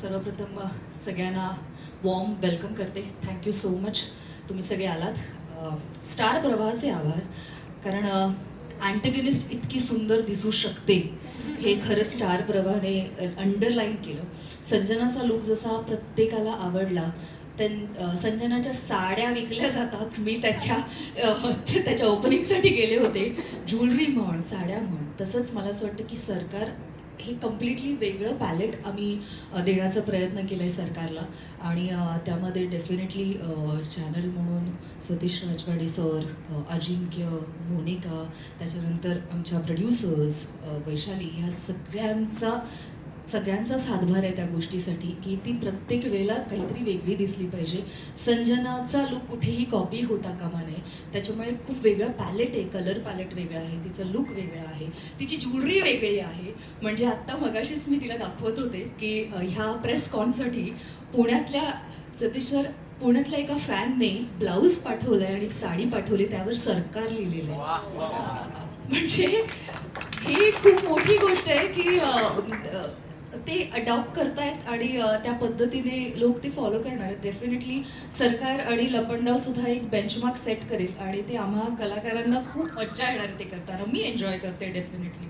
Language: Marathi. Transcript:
सर्वप्रथम सगळ्यांना वॉर्म वेलकम करते. थँक्यू सो मच तुम्ही सगळे आलात. स्टार प्रवाहाचे आभार. कारण अँटेगनिस्ट इतकी सुंदर दिसू शकते. हे खरंच स्टार प्रवाहाने अंडरलाईन केलं. संजनाचा लुक जसा प्रत्येकाला आवडला त्यां संजनाच्या साड्या विकल्या जातात. मी त्याच्या त्याच्या ओपनिंगसाठी गेले होते. ज्वेलरी म्हण साड्या म्हण. तसंच मला असं वाटतं की सरकार हे कम्प्लिटली वेगळं पॅलेट आम्ही देण्याचा प्रयत्न केला आहे सरकारला. आणि त्यामध्ये डेफिनेटली चॅनल म्हणून सतीश राजवाडे सर अजिंक्य मोनिका त्याच्यानंतर आमच्या प्रोड्युसर्स वैशाली ह्या सगळ्यांचा सगळ्यांचाच हातभार आहे त्या गोष्टीसाठी की ती प्रत्येक वेळेला काहीतरी वेगळी दिसली पाहिजे. संजनाचा लुक कुठेही कॉपी होता कामा नये. त्याच्यामुळे खूप वेगळं पॅलेट आहे कलर पॅलेट वेगळं आहे तिचं लुक वेगळं आहे तिची ज्वेलरी वेगळी आहे. म्हणजे आत्ता मगाशीच मी तिला दाखवत होते की ह्या प्रेस कॉनसाठी पुण्यातल्या सतीश सर पुण्यातल्या एका फॅनने ब्लाऊज पाठवलाय आणि एक साडी पाठवली त्यावर सरकार लिहिलेलं आहे. म्हणजे ही खूप मोठी गोष्ट आहे की ते अडॉप्ट करतायत आणि त्या पद्धतीने लोक ते फॉलो करणार आहेत. डेफिनेटली सरकार आणि लपंडाव सुद्धा एक बेंचमार्क सेट करेल आणि ते आम्हा कलाकारांना खूप मज्जा येणार आहे ते करताना. मी एन्जॉय करते डेफिनेटली